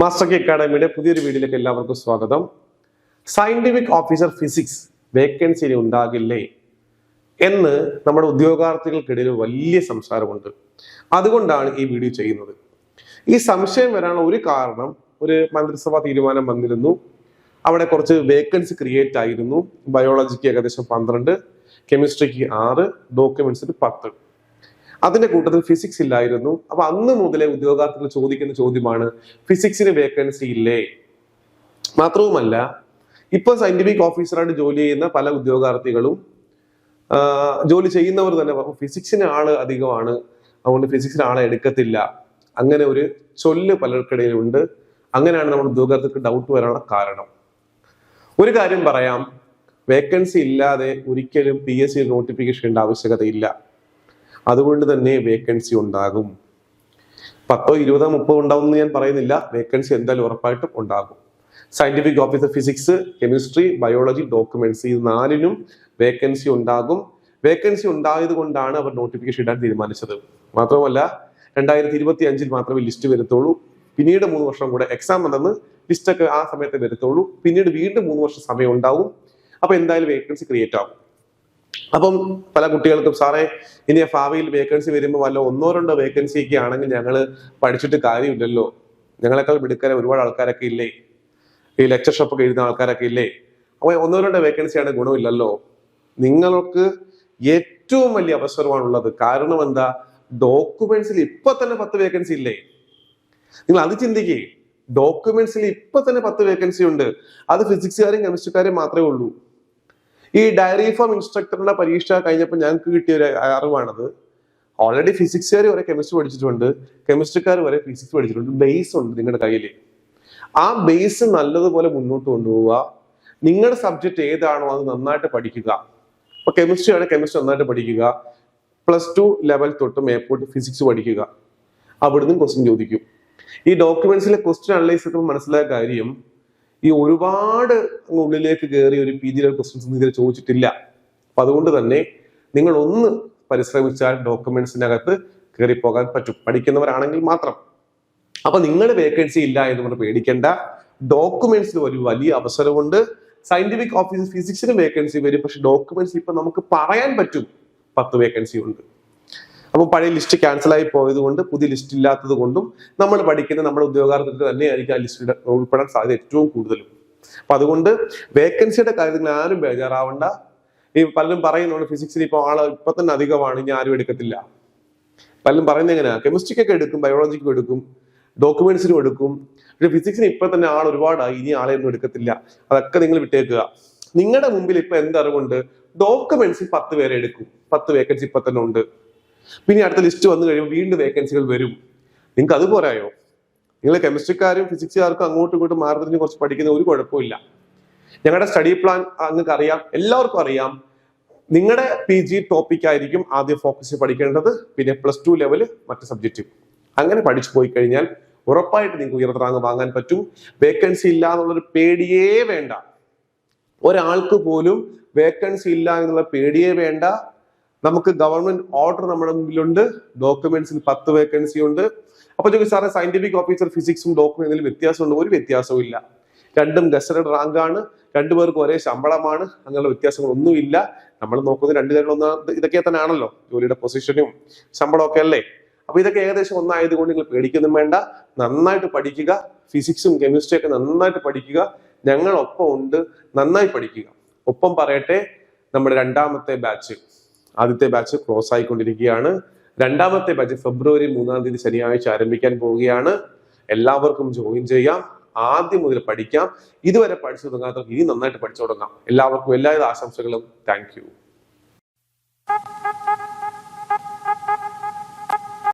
Master അക്കാഡമിയുടെ പുതിയൊരു വീഡിയോയിലേക്ക് എല്ലാവർക്കും സ്വാഗതം. സയന്റിഫിക് ഓഫീസർ ഫിസിക്സ് വേക്കൻസി ഇനി ഉണ്ടാകില്ലേ എന്ന് നമ്മുടെ ഉദ്യോഗാർത്ഥികൾക്കിടയിൽ വലിയ സംസാരമുണ്ട്. അതുകൊണ്ടാണ് ഈ വീഡിയോ ചെയ്യുന്നത്. ഈ സംശയം വരാനുള്ള ഒരു കാരണം ഒരു മന്ത്രിസഭാ തീരുമാനം വന്നിരുന്നു. അവിടെ കുറച്ച് വേക്കൻസി ക്രിയേറ്റ് ആയിരുന്നു. ബയോളജിക്ക് ഏകദേശം പന്ത്രണ്ട് കെമിസ്ട്രിക്ക് ആറ് ഡോക്യുമെന്റ്സിന് പത്ത്. അതിന്റെ കൂട്ടത്തിൽ ഫിസിക്സ് ഇല്ലായിരുന്നു. അപ്പൊ അന്ന് മുതലേ ഉദ്യോഗാർത്ഥികൾ ചോദിക്കുന്ന ചോദ്യമാണ് ഫിസിക്സിന് വേക്കൻസി ഇല്ലേ? മാത്രവുമല്ല ഇപ്പൊ സയന്റിഫിക് ഓഫീസറായിട്ട് ജോലി ചെയ്യുന്ന പല ഉദ്യോഗാർത്ഥികളും ജോലി ചെയ്യുന്നവർ തന്നെ പറഞ്ഞു ഫിസിക്സിന് ആൾ അധികമാണ്. അതുകൊണ്ട് ഫിസിക്സിന് ആളെ എടുക്കത്തില്ല. അങ്ങനെ ഒരു ചൊല്ല് പലർക്കിടയിലുണ്ട്. അങ്ങനെയാണ് നമ്മൾ ഉദ്യോഗാർത്ഥികൾക്ക് ഡൗട്ട് വരാനുള്ള കാരണം. ഒരു കാര്യം പറയാം. വേക്കൻസി ഇല്ലാതെ ഒരിക്കലും പി എസ് സി നോട്ടിഫിക്കേഷൻ ആവശ്യകതയില്ല. അതുകൊണ്ട് തന്നെ വേക്കൻസി ഉണ്ടാകും. പത്തോ ഇരുപതോ മുപ്പതോ ഉണ്ടാവും എന്ന് ഞാൻ പറയുന്നില്ല. വേക്കൻസി എന്തായാലും ഉറപ്പായിട്ടും ഉണ്ടാകും. Scientific officer physics chemistry biology documents ഈ നാലിനും വേക്കൻസി ഉണ്ടാകും. വേക്കൻസി ഉണ്ടായത് കൊണ്ടാണ് അവർ നോട്ടിഫിക്കേഷൻ ഇടാൻ തീരുമാനിച്ചത്. മാത്രമല്ല രണ്ടായിരത്തി ഇരുപത്തി അഞ്ചിൽ മാത്രമേ ലിസ്റ്റ് വരത്തുള്ളൂ. പിന്നീട് മൂന്ന് വർഷം കൂടെ എക്സാം നടന്ന് ലിസ്റ്റൊക്കെ ആ സമയത്ത് വരത്തുള്ളൂ. പിന്നീട് വീണ്ടും മൂന്ന് വർഷം സമയം ഉണ്ടാവും. അപ്പൊ എന്തായാലും വേക്കൻസി ക്രിയേറ്റ് ആവും. അപ്പം പല കുട്ടികൾക്കും സാറേ ഇനി ഭാവിയിൽ വേക്കൻസി വരുമ്പോൾ വല്ല ഒന്നോ രണ്ടോ വേക്കൻസി ഒക്കെ ആണെങ്കിൽ ഞങ്ങൾ പഠിച്ചിട്ട് കാര്യമില്ലല്ലോ. ഞങ്ങളെക്കാൾ മിടുക്കരെ ഒരുപാട് ആൾക്കാരൊക്കെ ഇല്ലേ? ഈ ലെക്ചർ ഷോപ്പ് എഴുതുന്ന ആൾക്കാരൊക്കെ ഇല്ലേ? അപ്പോൾ ഒന്നോ രണ്ടോ വേക്കൻസി ആണ് ഗുണമില്ലല്ലോ. നിങ്ങൾക്ക് ഏറ്റവും വലിയ അവസരമാണുള്ളത്. കാരണം എന്താ? ഡോക്യുമെന്റ്സിൽ ഇപ്പൊ തന്നെ പത്ത് വേക്കൻസി ഇല്ലേ? നിങ്ങൾ അത് ചിന്തിക്കേ. ഡോക്യുമെന്റ്സിൽ ഇപ്പൊ തന്നെ പത്ത് വേക്കൻസി ഉണ്ട്. അത് ഫിസിക്സുകാരും കെമിസ്ട്രിക്കാരും മാത്രമേ ഉള്ളൂ. ഈ ഡയറി ഫോം ഇൻസ്ട്രക്ടറുടെ പരീക്ഷ കഴിഞ്ഞപ്പോൾ ഞങ്ങൾക്ക് കിട്ടിയ ഒരു അറിവാണത്. ഓൾറെഡി ഫിസിക്സുകാർ വരെ കെമിസ്ട്രി പഠിച്ചിട്ടുണ്ട്. കെമിസ്ട്രിക്കാർ വരെ ഫിസിക്സ് പഠിച്ചിട്ടുണ്ട്. ബേസ് ഉണ്ട് നിങ്ങളുടെ കയ്യിൽ ആ ബേസ് നല്ലതുപോലെ മുന്നോട്ട് കൊണ്ടുപോവുക. നിങ്ങളുടെ സബ്ജക്ട് ഏതാണോ അത് നന്നായിട്ട് പഠിക്കുക. ഇപ്പൊ കെമിസ്ട്രി ആണ് കെമിസ്ട്രി നന്നായിട്ട് പഠിക്കുക. പ്ലസ് ടു ലെവൽ തൊട്ട് മേപ്പോട്ട് ഫിസിക്സ് പഠിക്കുക. അവിടുന്ന് ക്വസ്റ്റ്യൻ ചോദിക്കും. ഈ ഡോക്യുമെന്റ്സിലെ ക്വസ്റ്റ്യൻ അനലൈസ് ചെയ്തപ്പോൾ മനസ്സിലായ കാര്യം ഈ ഒരുപാട് ഉള്ളിലേക്ക് കയറി ഒരു പി ജി ക്വസ്റ്റ്യൻസ് ഒന്നും ഇതിൽ ചോദിച്ചിട്ടില്ല. അപ്പൊ അതുകൊണ്ട് തന്നെ നിങ്ങൾ ഒന്ന് പരിശ്രമിച്ചാൽ ഡോക്യുമെന്റ്സിനകത്ത് കയറി പോകാൻ പറ്റും. പഠിക്കുന്നവരാണെങ്കിൽ മാത്രം. അപ്പൊ നിങ്ങൾ വേക്കൻസി ഇല്ല എന്ന് പറഞ്ഞ് പേടിക്കേണ്ട. ഡോക്യുമെന്റ്സിന് ഒരു വലിയ അവസരമുണ്ട്. സയന്റിഫിക് ഓഫീസ് ഫിസിക്സിന് വേക്കൻസി വരും. പക്ഷെ ഡോക്യുമെന്റ്സ് ഇപ്പൊ നമുക്ക് പറയാൻ പറ്റും പത്ത് വേക്കൻസി ഉണ്ട്. അപ്പൊ പഴയ ലിസ്റ്റ് ക്യാൻസൽ ആയി പോയത് കൊണ്ട് പുതിയ ലിസ്റ്റ് ഇല്ലാത്തത് കൊണ്ടും നമ്മൾ പഠിക്കുന്ന നമ്മുടെ ഉദ്യോഗാർത്ഥികൾക്ക് തന്നെയായിരിക്കും ആ ലിസ്റ്റിൽ ഉൾപ്പെടാൻ സാധ്യത ഏറ്റവും കൂടുതലും. അപ്പൊ അതുകൊണ്ട് വേക്കൻസിയുടെ കാര്യത്തിൽ ആരും ബേജാറാവണ്ട. ഈ പലരും പറയുന്നുണ്ട് ഫിസിക്സിൽ ഇപ്പോൾ ആൾ ഇപ്പൊ തന്നെ അധികമാണ് ഇനി ആരും എടുക്കത്തില്ല. പലരും പറയുന്നത് എങ്ങനെയാ? കെമിസ്ട്രിക്കൊക്കെ എടുക്കും ബയോളജിക്കും എടുക്കും ഡോക്യുമെന്റ്സിനും എടുക്കും. പക്ഷെ ഫിസിക്സിന് ഇപ്പൊ തന്നെ ആൾ ഒരുപാടായി ഇനി ആളെ ഒന്നും എടുക്കത്തില്ല. അതൊക്കെ നിങ്ങൾ വിട്ടേക്കുക. നിങ്ങളുടെ മുമ്പിൽ ഇപ്പൊ എന്തറിവുണ്ട് ഡോക്യുമെന്റ്സിൽ പത്ത് പേരെ എടുക്കും. പത്ത് വേക്കൻസി ഇപ്പൊ തന്നെ ഉണ്ട്. പിന്നെ അടുത്ത ലിസ്റ്റ് വന്നു കഴിയുമ്പോൾ വീണ്ടും വേക്കൻസികൾ വരും. നിങ്ങൾക്ക് അത് പോരായോ? നിങ്ങൾ കെമിസ്ട്രിക്കാരും ഫിസിക്സുകാർക്കും അങ്ങോട്ടും ഇങ്ങോട്ടും മാറി തിരിഞ്ഞ് കുറച്ച് പഠിക്കുന്ന ഒരു കുഴപ്പമില്ല ഞങ്ങളുടെ സ്റ്റഡി പ്ലാൻ നിങ്ങൾക്ക് അറിയാം എല്ലാവർക്കും അറിയാം. നിങ്ങളുടെ പി ജി ടോപ്പിക് ആയിരിക്കും ആദ്യം ഫോക്കസ് പഠിക്കേണ്ടത് പിന്നെ പ്ലസ് ടു ലെവൽ മറ്റ് സബ്ജക്റ്റും അങ്ങനെ പഠിച്ചു പോയി കഴിഞ്ഞാൽ ഉറപ്പായിട്ട് നിങ്ങൾക്ക് ഉയർന്ന റാങ്ക് വാങ്ങാൻ പറ്റും. വേക്കൻസി ഇല്ല എന്നുള്ളൊരു പേടിയേ വേണ്ട. ഒരാൾക്ക് പോലും വേക്കൻസി ഇല്ല എന്നുള്ള പേടിയേ വേണ്ട. നമുക്ക് ഗവൺമെന്റ് ഓർഡർ നമ്മുടെ മുമ്പിലുണ്ട്. ഡോക്യുമെന്റ്സിൽ പത്ത് വേക്കൻസി ഉണ്ട്. അപ്പൊ ചോദിക്കും സാറേ സയന്റിഫിക് ഓഫീസർ ഫിസിക്സും ഡോക്യുമെന്റിൽ വ്യത്യാസമുണ്ട്? ഒരു വ്യത്യാസവും ഇല്ല രണ്ടും റാങ്ക് ആണ്. രണ്ടുപേർക്കും ഒരേ ശമ്പളമാണ്. അങ്ങനെയുള്ള വ്യത്യാസങ്ങളൊന്നുമില്ല. നമ്മൾ നോക്കുന്നത് രണ്ടു കാര്യങ്ങളൊന്ന് ഇതൊക്കെ തന്നെ ആണല്ലോ ജോലിയുടെ പൊസിഷനും ശമ്പളമൊക്കെ അല്ലേ? അപ്പൊ ഇതൊക്കെ ഏകദേശം ഒന്നായതുകൊണ്ട് നിങ്ങൾ പേടിക്കൊന്നും വേണ്ട. നന്നായിട്ട് പഠിക്കുക. ഫിസിക്സും കെമിസ്ട്രി ഒക്കെ നന്നായിട്ട് പഠിക്കുക. ഞങ്ങൾ ഒപ്പം ഉണ്ട്. നന്നായി പഠിക്കുക. ഒപ്പം പറയട്ടെ നമ്മുടെ രണ്ടാമത്തെ ബാച്ച് ആദ്യത്തെ ബാച്ച് ക്ലോസ് ആയിക്കൊണ്ടിരിക്കുകയാണ്. രണ്ടാമത്തെ ബാച്ച് ഫെബ്രുവരി മൂന്നാം തീയതി ശനിയാഴ്ച ആരംഭിക്കാൻ പോവുകയാണ്. എല്ലാവർക്കും ജോയിൻ ചെയ്യാം. ആദ്യം മുതൽ പഠിക്കാം. ഇതുവരെ പഠിച്ചു തുടങ്ങാത്തവർക്ക് ഇനി നന്നായിട്ട് പഠിച്ചു തുടങ്ങാം. എല്ലാവർക്കും എല്ലാവിധ ആശംസകളും. താങ്ക്